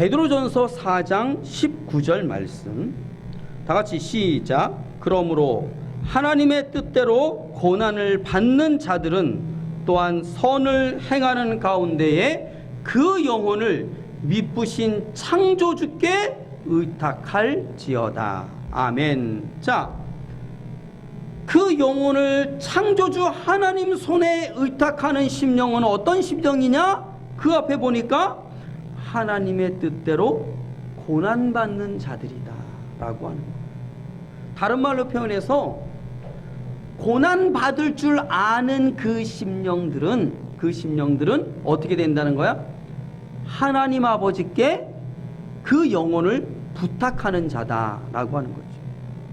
베드로전서 4장 19절 말씀. 다 같이 시작. 그러므로 하나님의 뜻대로 고난을 받는 자들은 또한 선을 행하는 가운데에 그 영혼을 미쁘신 창조주께 의탁할지어다. 아멘. 자, 그 영혼을 창조주 하나님 손에 의탁하는 심령은 어떤 심령이냐? 그 앞에 보니까 하나님의 뜻대로 고난받는 자들이다. 라고 하는 거예요. 다른 말로 표현해서 고난받을 줄 아는 그 심령들은, 그 심령들은 어떻게 된다는 거야? 하나님 아버지께 그 영혼을 부탁하는 자다라고 하는 거죠.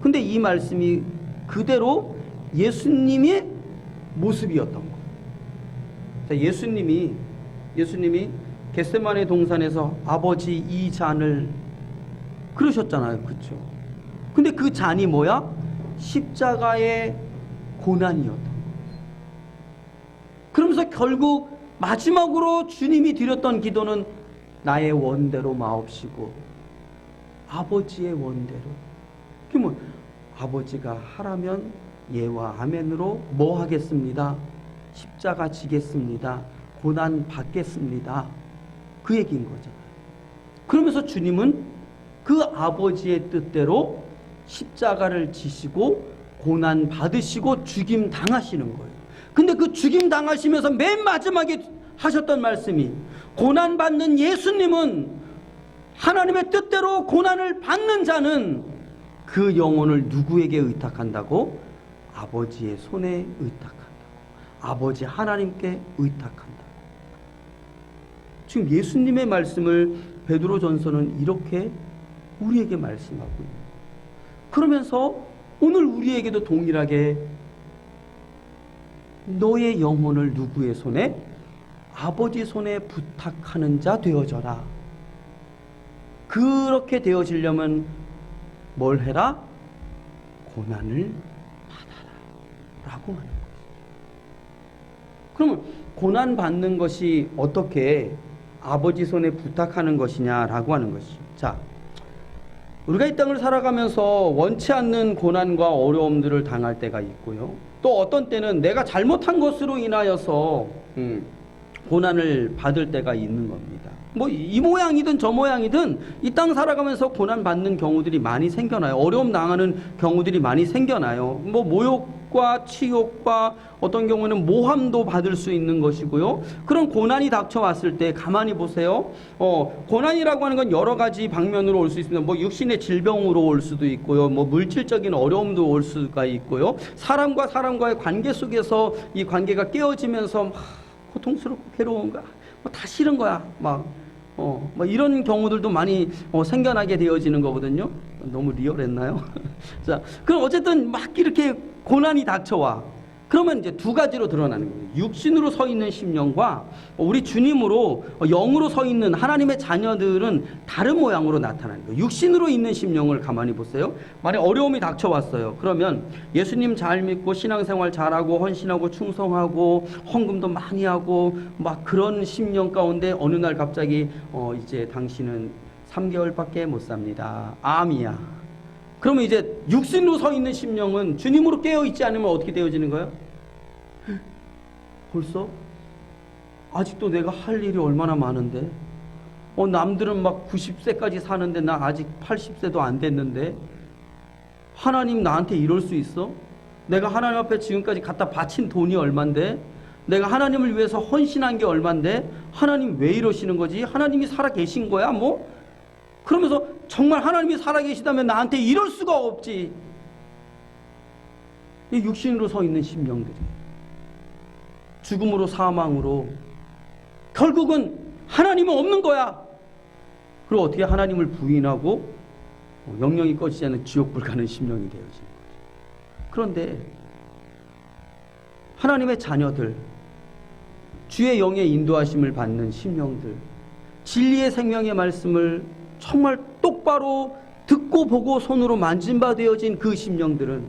근데 이 말씀이 그대로 예수님의 모습이었던 거예요. 자, 예수님이 예수님이 겟세마네 동산에서 아버지 이 잔을 그러셨잖아요. 그렇죠? 근데 그 잔이 뭐야? 십자가의 고난이었던 거예요. 그러면서 결국 마지막으로 주님이 드렸던 기도는 나의 원대로 마옵시고 아버지의 원대로. 그게 뭐 아버지가 하라면 예와 아멘으로 뭐 하겠습니다. 십자가 지겠습니다. 고난 받겠습니다. 그 얘기인 거잖아요. 그러면서 주님은 그 아버지의 뜻대로 십자가를 지시고 고난 받으시고 죽임 당하시는 거예요. 근데 그 죽임 당하시면서 맨 마지막에 하셨던 말씀이 고난 받는 예수님은 하나님의 뜻대로 고난을 받는 자는 그 영혼을 누구에게 의탁한다고? 아버지의 손에 의탁한다고. 아버지 하나님께 의탁한다고. 지금 예수님의 말씀을 베드로전서는 이렇게 우리에게 말씀하고 있는 거예요. 그러면서 오늘 우리에게도 동일하게 너의 영혼을 누구의 손에? 아버지 손에 부탁하는 자 되어져라. 그렇게 되어지려면 뭘 해라? 고난을 받아라. 라고 하는 거죠. 그러면 고난 받는 것이 어떻게 아버지 손에 부탁하는 것이냐라고 하는 것이죠. 자, 우리가 이 땅을 살아가면서 원치 않는 고난과 어려움들을 당할 때가 있고요. 또 어떤 때는 내가 잘못한 것으로 인하여서 음, 고난을 받을 때가 있는 겁니다. 뭐 이 모양이든 저 모양이든 이 땅 살아가면서 고난 받는 경우들이 많이 생겨나요. 어려움 당하는 경우들이 많이 생겨나요. 뭐 모욕 과 치욕과 어떤 경우는 모함도 받을 수 있는 것이고요. 그런 고난이 닥쳐왔을 때 가만히 보세요. 어, 고난이라고 하는 건 여러 가지 방면으로 올 수 있습니다. 뭐 육신의 질병으로 올 수도 있고요. 뭐 물질적인 어려움도 올 수가 있고요. 사람과 사람과의 관계 속에서 이 관계가 깨어지면서 막 고통스럽고 괴로운가, 뭐 다 싫은 거야, 막. 어, 뭐 이런 경우들도 많이 어, 생겨나게 되어지는 거거든요. 너무 리얼했나요? 자, 그럼 어쨌든 막 이렇게 고난이 닥쳐와. 그러면 이제 두 가지로 드러나는 거예요. 육신으로 서 있는 심령과 우리 주님으로 어, 영으로 서 있는 하나님의 자녀들은 다른 모양으로 나타나는 거예요. 육신으로 있는 심령을 가만히 보세요. 만약 어려움이 닥쳐왔어요. 그러면 예수님 잘 믿고 신앙생활 잘하고 헌신하고 충성하고 헌금도 많이 하고 막 그런 심령 가운데 어느 날 갑자기 어 이제 당신은 3개월밖에 못 삽니다. 암이야. 그러면 이제 육신으로 서 있는 심령은 주님으로 깨어 있지 않으면 어떻게 되어지는 거예요? 벌써 아직도 내가 할 일이 얼마나 많은데 어 남들은 막 90세까지 사는데 나 아직 80세도 안 됐는데 하나님 나한테 이럴 수 있어? 내가 하나님 앞에 지금까지 갖다 바친 돈이 얼만데 내가 하나님을 위해서 헌신한 게 얼만데 하나님 왜 이러시는 거지? 하나님이 살아 계신 거야 뭐? 그러면서 정말 하나님이 살아계시다면 나한테 이럴 수가 없지. 이 육신으로 서 있는 심령들이 죽음으로 사망으로 결국은 하나님은 없는 거야. 그리고 어떻게 하나님을 부인하고 영영이 꺼지지 않는 지옥불 가는 심령이 되어지는 거죠. 그런데 하나님의 자녀들, 주의 영의 인도하심을 받는 심령들, 진리의 생명의 말씀을 정말 똑바로 듣고 보고 손으로 만진 바 되어진 그 심령들은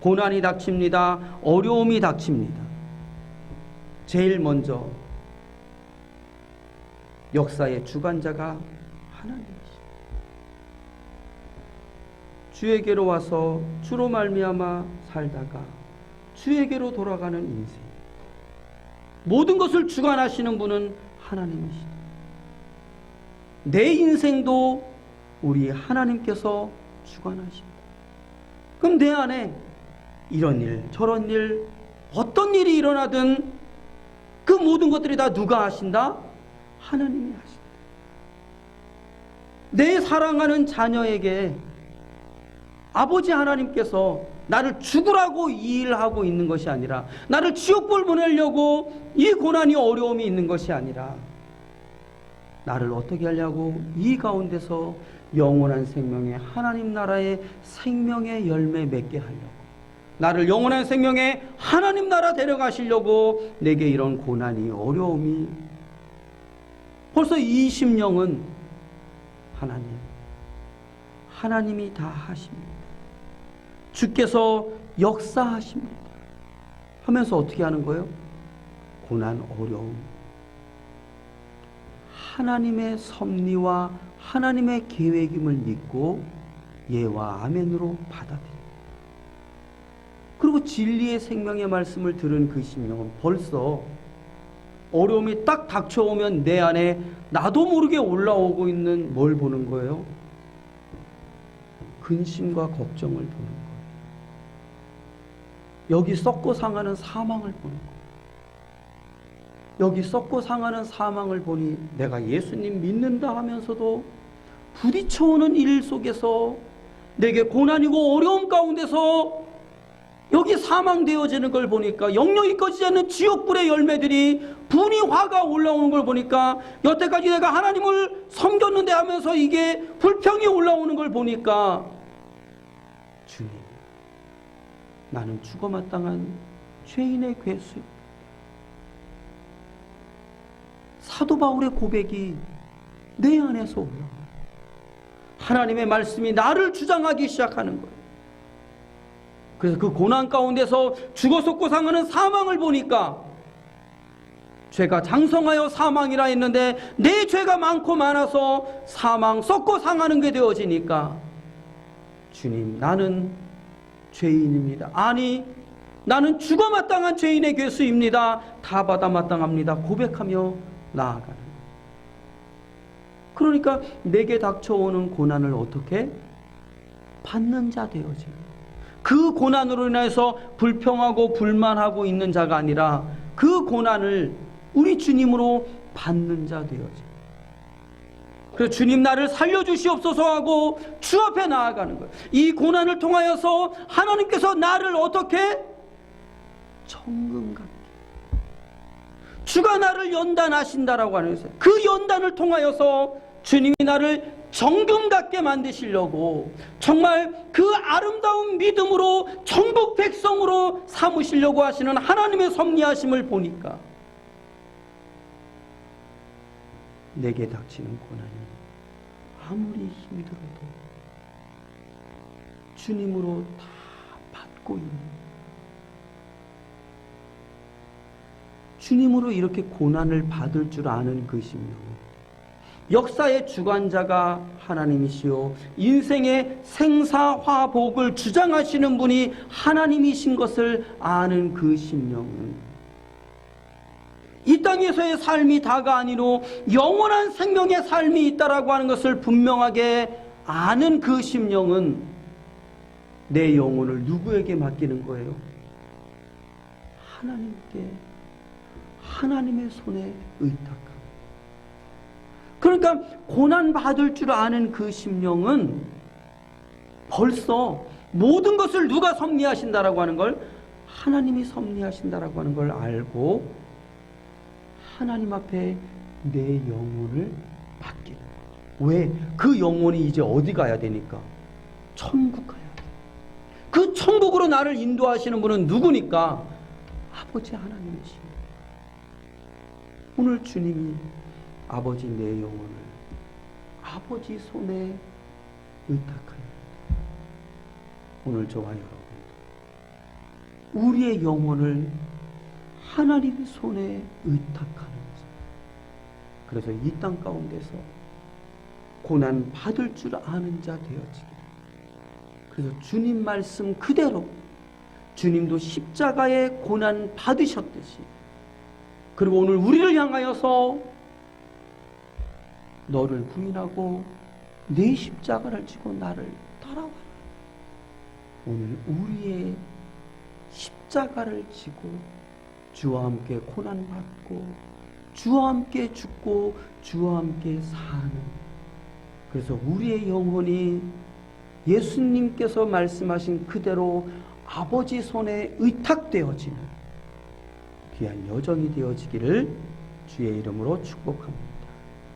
고난이 닥칩니다. 어려움이 닥칩니다. 제일 먼저 역사의 주관자가 하나님이십니다. 주에게로 와서 주로 말미암아 살다가 주에게로 돌아가는 인생. 모든 것을 주관하시는 분은 하나님이시다. 내 인생도 우리 하나님께서 주관하십니다. 그럼 내 안에 이런 일, 저런 일, 어떤 일이 일어나든 그 모든 것들이 다 누가 하신다? 하나님이 하신다. 내 사랑하는 자녀에게 아버지 하나님께서 나를 죽으라고 이 일을 하고 있는 것이 아니라 나를 지옥불 보내려고 이 고난이 어려움이 있는 것이 아니라 나를 어떻게 하려고 이 가운데서 영원한 생명의 하나님 나라의 생명의 열매 맺게 하려고 나를 영원한 생명의 하나님 나라 데려가시려고 내게 이런 고난이 어려움이 벌써 20년은 하나님 하나님이 다 하십니다. 주께서 역사하십니다. 하면서 어떻게 하는 거예요? 고난 어려움 하나님의 섭리와 하나님의 계획임을 믿고 예와 아멘으로 받아들입니다. 그리고 진리의 생명의 말씀을 들은 그 심령은 벌써 어려움이 딱 닥쳐오면 내 안에 나도 모르게 올라오고 있는 뭘 보는 거예요? 근심과 걱정을 보는 거예요. 여기 썩고 상하는 사망을 보는 거예요. 여기 썩고 상하는 사망을 보니 내가 예수님 믿는다 하면서도 부딪혀오는 일 속에서 내게 고난이고 어려움 가운데서 여기 사망되어지는 걸 보니까 영영이 꺼지지 않는 지옥불의 열매들이 분이 화가 올라오는 걸 보니까 여태까지 내가 하나님을 섬겼는데 하면서 이게 불평이 올라오는 걸 보니까 주님 나는 죽어 마땅한 죄인의 괴수 사도 바울의 고백이 내 안에서 올라 하나님의 말씀이 나를 주장하기 시작하는 거예요. 그래서 그 고난 가운데서 죽어 썩고 상하는 사망을 보니까 죄가 장성하여 사망이라 했는데 내 죄가 많고 많아서 사망 썩고 상하는 게 되어지니까 주님 나는 죄인입니다. 아니 나는 죽어 마땅한 죄인의 괴수입니다. 다 받아 마땅합니다. 고백하며 나아가는 그러니까 내게 닥쳐오는 고난을 어떻게 받는 자 되어지는 그 고난으로 인해서 불평하고 불만하고 있는 자가 아니라 그 고난을 우리 주님으로 받는 자 되어져. 그래서 주님 나를 살려주시옵소서 하고 주 앞에 나아가는 거예요. 이 고난을 통하여서 하나님께서 나를 어떻게 정금 같게 주가 나를 연단하신다라고 하는 것은 그 연단을 통하여서 주님이 나를 정금 같게 만드시려고 정말 그 아름다운 믿음으로 천국 백성으로 삼으시려고 하시는 하나님의 섭리하심을 보니까 내게 닥치는 고난이 아무리 힘이 들어도 주님으로 다 받고 있는 주님으로 이렇게 고난을 받을 줄 아는 그 심령 역사의 주관자가 하나님이시요 인생의 생사화복을 주장하시는 분이 하나님이신 것을 아는 그 심령은 이 땅에서의 삶이 다가 아니로 영원한 생명의 삶이 있다라고 하는 것을 분명하게 아는 그 심령은 내 영혼을 누구에게 맡기는 거예요? 하나님께 하나님의 손에 의탁합니다. 그러니까 고난 받을 줄 아는 그 심령은 벌써 모든 것을 누가 섭리하신다라고 하는 걸 하나님이 섭리하신다라고 하는 걸 알고 하나님 앞에 내 영혼을 맡기는. 왜? 그 영혼이 이제 어디 가야 되니까? 천국 가야 돼. 그 천국으로 나를 인도하시는 분은 누구니까? 아버지 하나님이십니다. 오늘 주님이 아버지 내 영혼을 아버지 손에 의탁하여 오늘 저와 여러분 우리의 영혼을 하나님의 손에 의탁하는 것. 그래서 이 땅 가운데서 고난 받을 줄 아는 자 되어지길. 그래서 주님 말씀 그대로 주님도 십자가의 고난 받으셨듯이 그리고 오늘 우리를 향하여서 너를 부인하고 내 십자가를 지고 나를 따라와라. 오늘 우리의 십자가를 지고 주와 함께 고난 받고 주와 함께 죽고 주와 함께 사는 그래서 우리의 영혼이 예수님께서 말씀하신 그대로 아버지 손에 의탁되어지는 귀한 여정이 되어지기를 주의 이름으로 축복합니다.